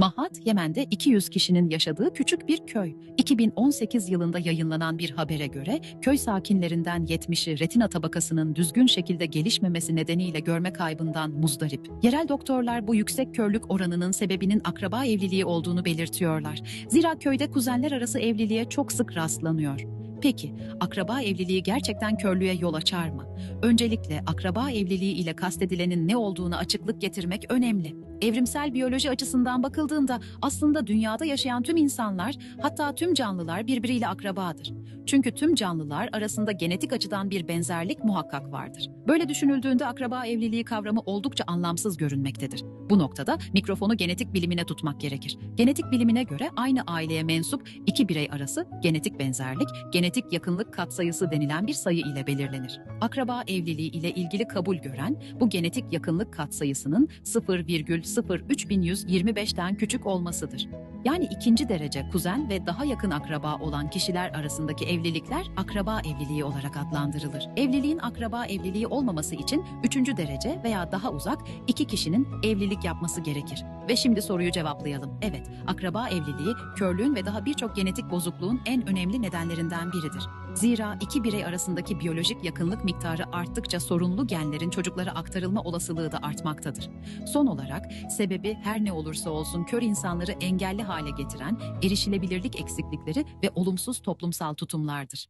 Mahat, Yemen'de 200 kişinin yaşadığı küçük bir köy. 2018 yılında yayınlanan bir habere göre köy sakinlerinden 70'i retina tabakasının düzgün şekilde gelişmemesi nedeniyle görme kaybından muzdarip. Yerel doktorlar bu yüksek körlük oranının sebebinin akraba evliliği olduğunu belirtiyorlar. Zira köyde kuzenler arası evliliğe çok sık rastlanıyor. Peki, akraba evliliği gerçekten körlüğe yol açar mı? Öncelikle akraba evliliği ile kastedilenin ne olduğunu açıklık getirmek önemli. Evrimsel biyoloji açısından bakıldığında aslında dünyada yaşayan tüm insanlar, hatta tüm canlılar birbiriyle akrabadır. Çünkü tüm canlılar arasında genetik açıdan bir benzerlik muhakkak vardır. Böyle düşünüldüğünde akraba evliliği kavramı oldukça anlamsız görünmektedir. Bu noktada mikrofonu genetik bilimine tutmak gerekir. Genetik bilimine göre aynı aileye mensup iki birey arası genetik benzerlik, genetik yakınlık katsayısı denilen bir sayı ile belirlenir. Akraba evliliği ile ilgili kabul gören bu genetik yakınlık katsayısının 0,03125'ten küçük olmasıdır. Yani ikinci derece kuzen ve daha yakın akraba olan kişiler arasındaki evlilikler akraba evliliği olarak adlandırılır. Evliliğin akraba evliliği olmaması için üçüncü derece veya daha uzak iki kişinin evlilik yapması gerekir. Ve şimdi soruyu cevaplayalım. Evet, akraba evliliği körlüğün ve daha birçok genetik bozukluğun en önemli nedenlerinden biridir. Zira iki birey arasındaki biyolojik yakınlık miktarı arttıkça sorunlu genlerin çocuklara aktarılma olasılığı da artmaktadır. Son olarak sebebi her ne olursa olsun kör insanları engelli hale getiren erişilebilirlik eksiklikleri ve olumsuz toplumsal tutumlardır.